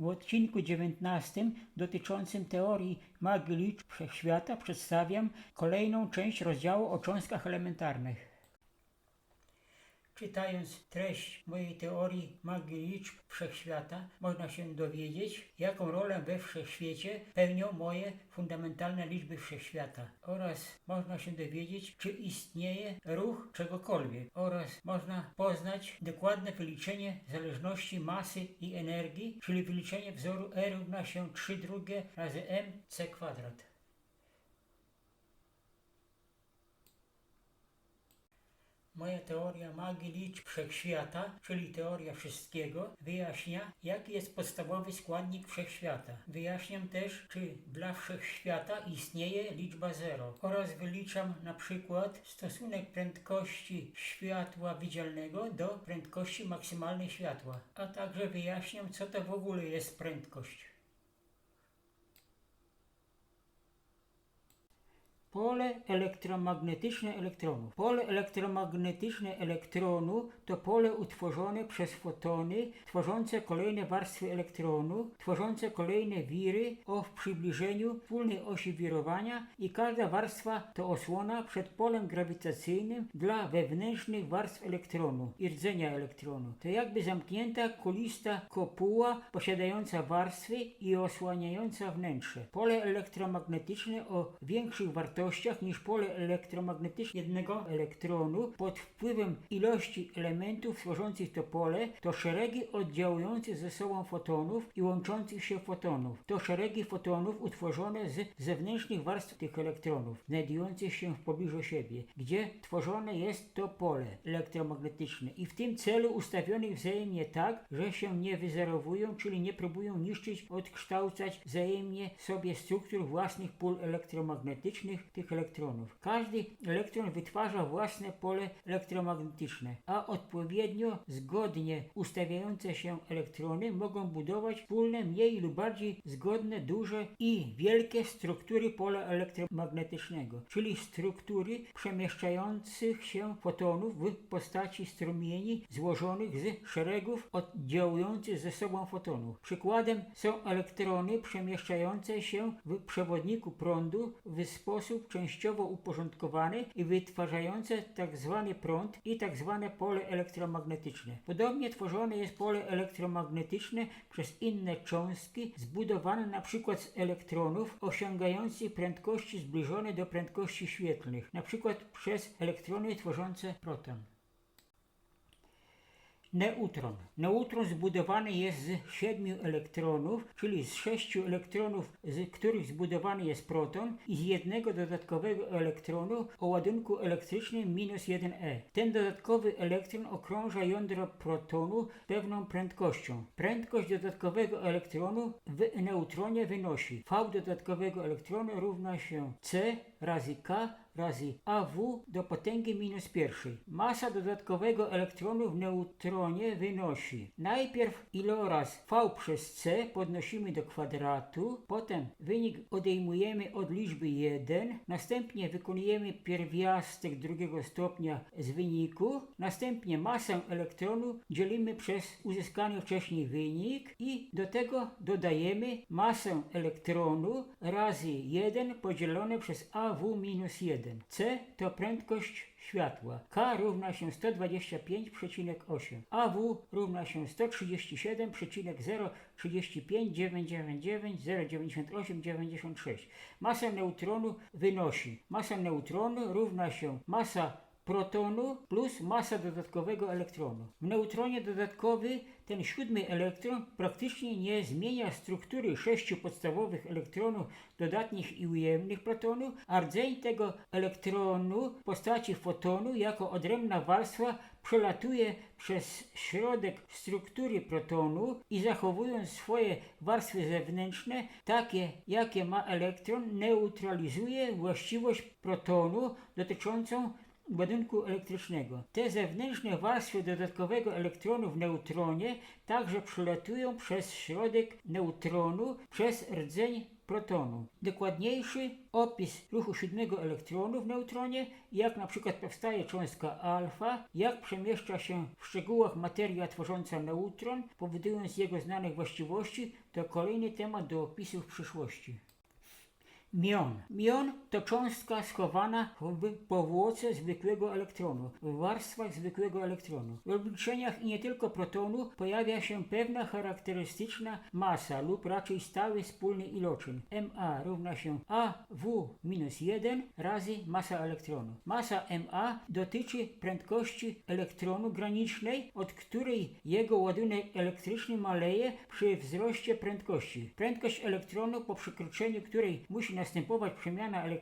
W odcinku 19 dotyczącym teorii magii liczb wszechświata przedstawiam kolejną część rozdziału o cząstkach elementarnych. Czytając treść mojej teorii magii liczb wszechświata, można się dowiedzieć, jaką rolę we wszechświecie pełnią moje fundamentalne liczby wszechświata oraz można się dowiedzieć, czy istnieje ruch czegokolwiek oraz można poznać dokładne wyliczenie zależności masy i energii, czyli wyliczenie wzoru E równa się 3 drugie razy mc kwadrat. Moja teoria magii liczb wszechświata, czyli teoria wszystkiego, wyjaśnia, jaki jest podstawowy składnik wszechświata. Wyjaśniam też, czy dla wszechświata istnieje liczba zero oraz wyliczam na przykład stosunek prędkości światła widzialnego do prędkości maksymalnej światła, a także wyjaśniam, co to w ogóle jest prędkość. Pole elektromagnetyczne elektronów. Pole elektromagnetyczne elektronu to pole utworzone przez fotony tworzące kolejne warstwy elektronu, tworzące kolejne wiry o przybliżeniu wspólnej osi wirowania i każda warstwa to osłona przed polem grawitacyjnym dla wewnętrznych warstw elektronu i rdzenia elektronu. To jakby zamknięta kulista kopuła posiadająca warstwy i osłaniająca wnętrze. Pole elektromagnetyczne o większych wartościach niż pole elektromagnetyczne jednego elektronu pod wpływem ilości elementów tworzących to pole to szeregi oddziałujących ze sobą fotonów i łączących się fotonów. To szeregi fotonów utworzone z zewnętrznych warstw tych elektronów, znajdujących się w pobliżu siebie, gdzie tworzone jest to pole elektromagnetyczne i w tym celu ustawionych wzajemnie tak, że się nie wyzerowują, czyli nie próbują niszczyć, odkształcać wzajemnie sobie struktur własnych pól elektromagnetycznych tych elektronów. Każdy elektron wytwarza własne pole elektromagnetyczne, a odpowiednio zgodnie ustawiające się elektrony mogą budować wspólne mniej lub bardziej zgodne, duże i wielkie struktury pola elektromagnetycznego, czyli struktury przemieszczających się fotonów w postaci strumieni złożonych z szeregów oddziałujących ze sobą fotonów. Przykładem są elektrony przemieszczające się w przewodniku prądu w sposób częściowo uporządkowany i wytwarzające tzw. prąd i tzw. pole elektromagnetyczne. Podobnie tworzone jest pole elektromagnetyczne przez inne cząstki zbudowane np. z elektronów osiągających prędkości zbliżone do prędkości świetlnych, np. przez elektrony tworzące proton. Neutron. Neutron zbudowany jest z siedmiu elektronów, czyli z sześciu elektronów, z których zbudowany jest proton i z jednego dodatkowego elektronu o ładunku elektrycznym minus 1e. Ten dodatkowy elektron okrąża jądro protonu pewną prędkością. Prędkość dodatkowego elektronu w neutronie wynosi V dodatkowego elektronu równa się C razy K razy AW do potęgi minus pierwszej. Masa dodatkowego elektronu w neutronie wynosi najpierw iloraz V przez C podnosimy do kwadratu, potem wynik odejmujemy od liczby 1, następnie wykonujemy pierwiastek drugiego stopnia z wyniku, następnie masę elektronu dzielimy przez uzyskany wcześniej wynik i do tego dodajemy masę elektronu razy 1 podzielone przez AW minus 1. C to prędkość światła. K równa się 125,8. AW równa się 137,035,999,098,96. Masa neutronu wynosi. Masa neutronu równa się masa protonu plus masa dodatkowego elektronu. W neutronie dodatkowy ten siódmy elektron praktycznie nie zmienia struktury sześciu podstawowych elektronów dodatnich i ujemnych protonów, a rdzeń tego elektronu w postaci fotonu jako odrębna warstwa przelatuje przez środek struktury protonu i zachowując swoje warstwy zewnętrzne, takie jakie ma elektron, neutralizuje właściwość protonu dotyczącą ładunku elektrycznego. Te zewnętrzne warstwy dodatkowego elektronu w neutronie także przelatują przez środek neutronu przez rdzeń protonu. Dokładniejszy opis ruchu siódmego elektronu w neutronie, jak na przykład powstaje cząstka alfa, jak przemieszcza się w szczegółach materia tworząca neutron, powodując jego znanych właściwości, to kolejny temat do opisu w przyszłości. Mion. Mion to cząstka schowana w powłoce zwykłego elektronu, w warstwach zwykłego elektronu. W obliczeniach i nie tylko protonu pojawia się pewna charakterystyczna masa lub raczej stały wspólny iloczyn. Ma równa się AW minus 1 razy masa elektronu. Masa Ma dotyczy prędkości elektronu granicznej, od której jego ładunek elektryczny maleje przy wzroście prędkości. Prędkość elektronu po przekroczeniu której musi następować przemiana elektronu,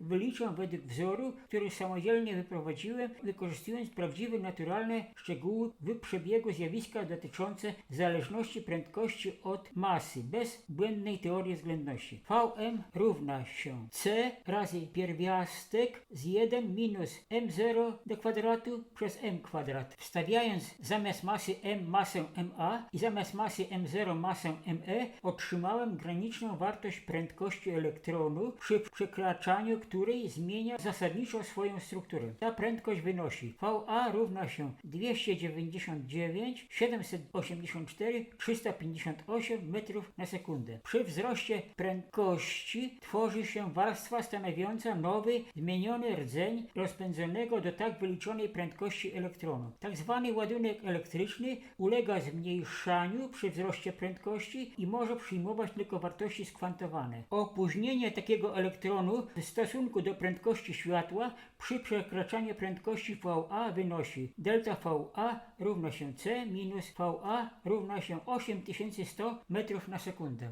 wyliczam według wzoru, który samodzielnie wyprowadziłem, wykorzystując prawdziwe, naturalne szczegóły w przebiegu zjawiska dotyczące zależności prędkości od masy, bez błędnej teorii względności. Vm równa się c razy pierwiastek z 1 minus m0 do kwadratu przez m kwadrat. Wstawiając zamiast masy m masę ma i zamiast masy m0 masę me, otrzymałem graniczną wartość prędkości elektronu, przy przekraczaniu której zmienia zasadniczo swoją strukturę. Ta prędkość wynosi Va równa się 299 784 358 metrów na sekundę. Przy wzroście prędkości tworzy się warstwa stanowiąca nowy, zmieniony rdzeń rozpędzonego do tak wyliczonej prędkości elektronu. Tak zwany ładunek elektryczny ulega zmniejszaniu przy wzroście prędkości i może przyjmować tylko wartości skwantowane. Opóźnienie takiego elektronu w stosunku do prędkości światła przy przekraczaniu prędkości VA wynosi delta VA równa się C minus VA równa się 8100 metrów na sekundę.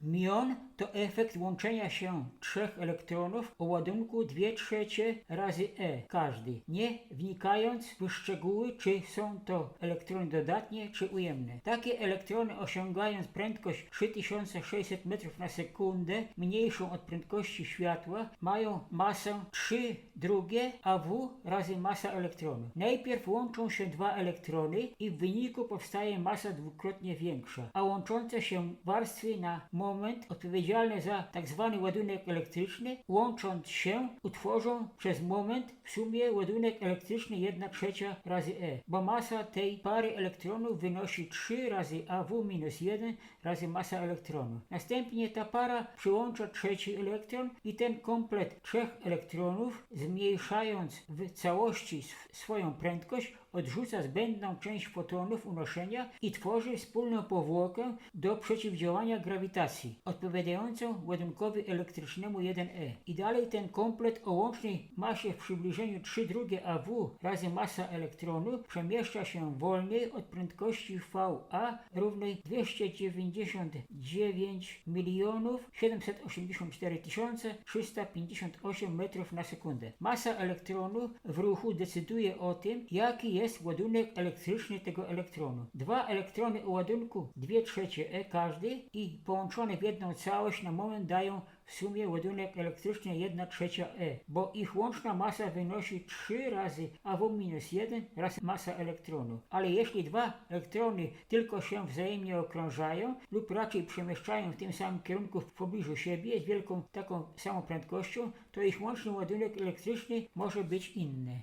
Mion to efekt łączenia się trzech elektronów o ładunku 2 trzecie razy E każdy, nie wnikając w szczegóły, czy są to elektrony dodatnie, czy ujemne. Takie elektrony osiągając prędkość 3600 metrów na sekundę, mniejszą od prędkości światła, mają masę 3 drugie AW razy masa elektronu. Najpierw łączą się dwa elektrony i w wyniku powstaje masa dwukrotnie większa, a łączące się warstwy na moment odpowiedzialny za tzw. ładunek elektryczny, łącząc się, utworzą przez moment w sumie ładunek elektryczny 1 trzecia razy E, bo masa tej pary elektronów wynosi 3 razy AW minus 1 razy masa elektronu. Następnie ta para przyłącza trzeci elektron i ten komplet trzech elektronów, zmniejszając w całości sw swoją prędkość, odrzuca zbędną część fotonów unoszenia i tworzy wspólną powłokę do przeciwdziałania grawitacji, odpowiadającą ładunkowi elektrycznemu 1E. I dalej ten komplet o łącznej masie w przybliżeniu 3 drugie AW razy masa elektronu przemieszcza się wolniej od prędkości VA równej 299 milionów 784 358 metrów na sekundę. Masa elektronu w ruchu decyduje o tym, jaki jest ładunek elektryczny tego elektronu. Dwa elektrony o ładunku 2 trzecie E każdy i połączone w jedną całość na moment dają w sumie ładunek elektryczny 1 trzecia E, bo ich łączna masa wynosi 3 razy AW-1 razy masa elektronu. Ale jeśli dwa elektrony tylko się wzajemnie okrążają lub raczej przemieszczają w tym samym kierunku w pobliżu siebie z wielką taką samą prędkością, to ich łączny ładunek elektryczny może być inny.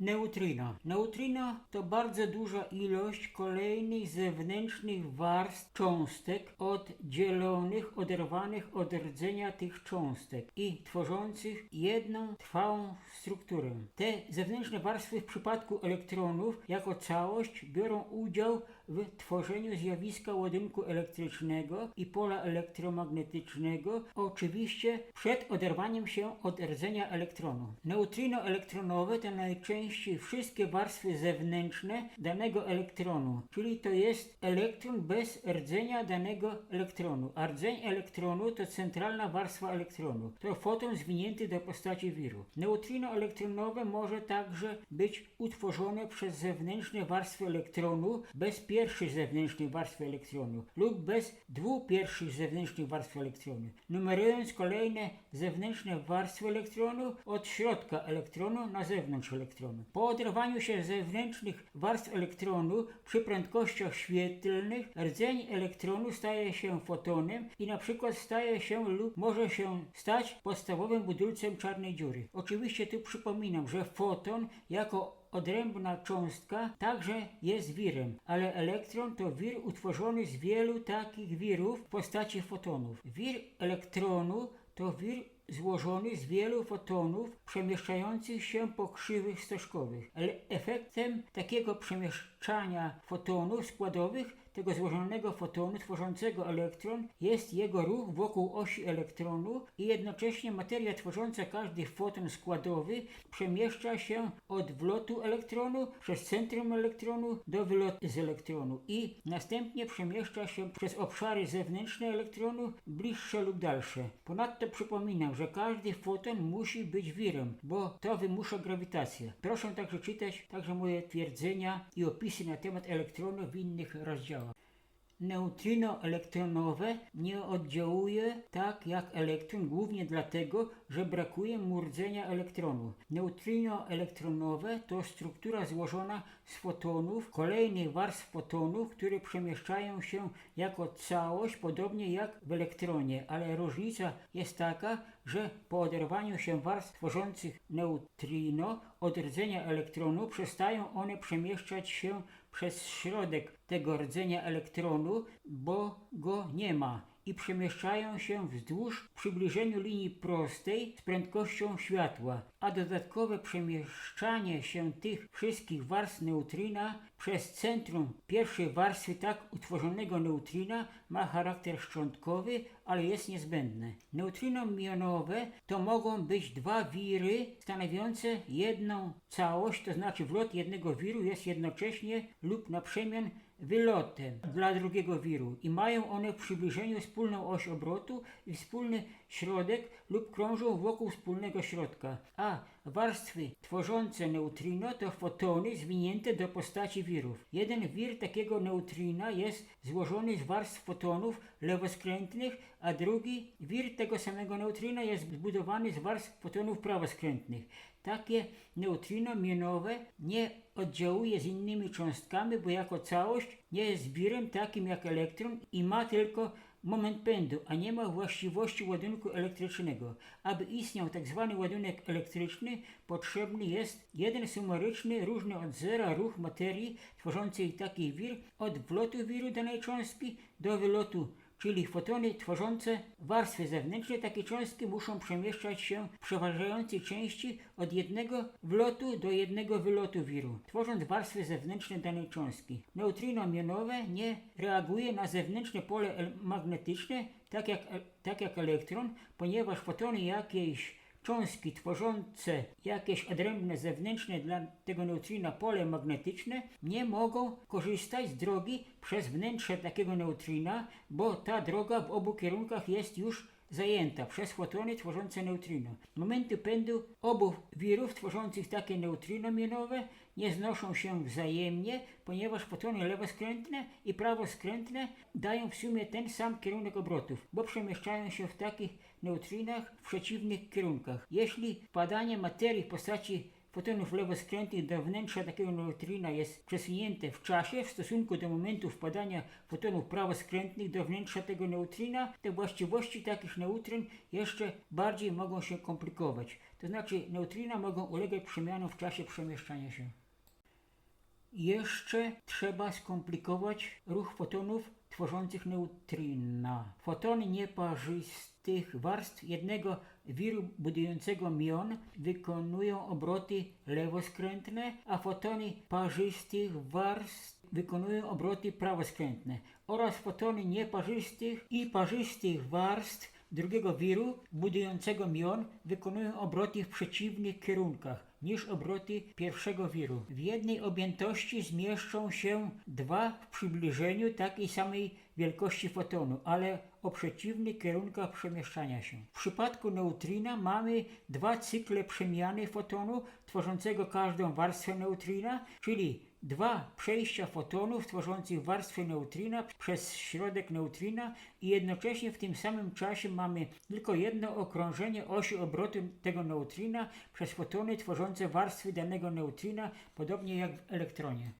Neutrino. Neutrino to bardzo duża ilość kolejnych zewnętrznych warstw cząstek oddzielonych, oderwanych od rdzenia tych cząstek i tworzących jedną trwałą strukturę. Te zewnętrzne warstwy w przypadku elektronów jako całość biorą udział w tworzeniu zjawiska ładunku elektrycznego i pola elektromagnetycznego, oczywiście przed oderwaniem się od rdzenia elektronu. Neutrino elektronowe to najczęściej wszystkie warstwy zewnętrzne danego elektronu, czyli to jest elektron bez rdzenia danego elektronu, a rdzeń elektronu to centralna warstwa elektronu. To foton zwinięty do postaci wiru. Neutrino elektronowe może także być utworzone przez zewnętrzne warstwy elektronu bez pierwszej pierwszych zewnętrznych warstw elektronu lub bez dwóch pierwszych zewnętrznych warstw elektronu, numerując kolejne zewnętrzne warstwy elektronu od środka elektronu na zewnątrz elektronu. Po oderwaniu się zewnętrznych warstw elektronu przy prędkościach świetlnych rdzeń elektronu staje się fotonem i na przykład staje się lub może się stać podstawowym budulcem czarnej dziury. Oczywiście tu przypominam, że foton jako odrębna cząstka także jest wirem, ale elektron to wir utworzony z wielu takich wirów w postaci fotonów. Wir elektronu to wir złożony z wielu fotonów przemieszczających się po krzywych stożkowych. Ale efektem takiego przemieszczania fotonów składowych tego złożonego fotonu tworzącego elektron jest jego ruch wokół osi elektronu i jednocześnie materia tworząca każdy foton składowy przemieszcza się od wlotu elektronu przez centrum elektronu do wylotu z elektronu i następnie przemieszcza się przez obszary zewnętrzne elektronu, bliższe lub dalsze. Ponadto przypominam, że każdy foton musi być wirem, bo to wymusza grawitację. Proszę także czytać także moje twierdzenia i opisy na temat elektronu w innych rozdziałach. Neutrino elektronowe nie oddziałuje tak jak elektron głównie dlatego, że brakuje mu rdzenia elektronu. Neutrino elektronowe to struktura złożona z fotonów, kolejnych warstw fotonów, które przemieszczają się jako całość, podobnie jak w elektronie, ale różnica jest taka, że po oderwaniu się warstw tworzących neutrino od rdzenia elektronu przestają one przemieszczać się przez środek tego rdzenia elektronu, bo go nie ma i przemieszczają się wzdłuż w przybliżeniu linii prostej z prędkością światła, a dodatkowe przemieszczanie się tych wszystkich warstw neutrina przez centrum pierwszej warstwy tak utworzonego neutrina ma charakter szczątkowy, ale jest niezbędne. Neutrino mionowe to mogą być dwa wiry stanowiące jedną całość, to znaczy wlot jednego wiru jest jednocześnie lub na przemian wylotem dla drugiego wiru i mają one w przybliżeniu wspólną oś obrotu i wspólny środek lub krążą wokół wspólnego środka. A warstwy tworzące neutrino to fotony zwinięte do postaci wirów. Jeden wir takiego neutrina jest złożony z warstw fotonów lewoskrętnych, a drugi wir tego samego neutrina jest zbudowany z warstw fotonów prawoskrętnych. Takie neutrino mionowe nie oddziałuje z innymi cząstkami, bo jako całość nie jest wirem takim jak elektron i ma tylko moment pędu, a nie ma właściwości ładunku elektrycznego. Aby istniał tzw. ładunek elektryczny, potrzebny jest jeden sumaryczny, różny od zera ruch materii tworzącej taki wir od wlotu wiru danej cząstki do wylotu czyli fotony tworzące warstwy zewnętrzne takiej cząstki muszą przemieszczać się w przeważającej części od jednego wlotu do jednego wylotu wiru, tworząc warstwy zewnętrzne danej cząstki. Neutrino mionowe nie reaguje na zewnętrzne pole magnetyczne, tak jak, tak jak elektron, ponieważ fotony jakiejś cząstki tworzące jakieś odrębne zewnętrzne dla tego neutrina pole magnetyczne nie mogą korzystać z drogi przez wnętrze takiego neutrina, bo ta droga w obu kierunkach jest już zajęta przez fotony tworzące neutrino. Momenty pędu obu wirów tworzących takie neutrino mionowe nie znoszą się wzajemnie, ponieważ fotony lewoskrętne i prawoskrętne dają w sumie ten sam kierunek obrotów, bo przemieszczają się w takich neutrinach w przeciwnych kierunkach. Jeśli wpadanie materii w postaci fotonów lewoskrętnych do wnętrza takiego neutrina jest przesunięte w czasie w stosunku do momentu wpadania fotonów prawoskrętnych do wnętrza tego neutrina, te właściwości takich neutryn jeszcze bardziej mogą się komplikować. To znaczy neutrina mogą ulegać przemianom w czasie przemieszczania się. Jeszcze trzeba skomplikować ruch fotonów tworzących neutrina. Fotony nieparzystych warstw jednego wiru budującego mion wykonują obroty lewoskrętne, a fotony parzystych warstw wykonują obroty prawoskrętne oraz fotony nieparzystych i parzystych warstw drugiego wiru budującego mion wykonują obroty w przeciwnych kierunkach niż obroty pierwszego wiru. W jednej objętości zmieszczą się dwa w przybliżeniu takiej samej wielkości fotonu, ale o przeciwnych kierunkach przemieszczania się. W przypadku neutrina mamy dwa cykle przemiany fotonu tworzącego każdą warstwę neutrina, czyli dwa przejścia fotonów tworzących warstwę neutrina przez środek neutrina i jednocześnie w tym samym czasie mamy tylko jedno okrążenie osi obrotu tego neutrina przez fotony tworzące warstwy danego neutrina, podobnie jak w elektronie.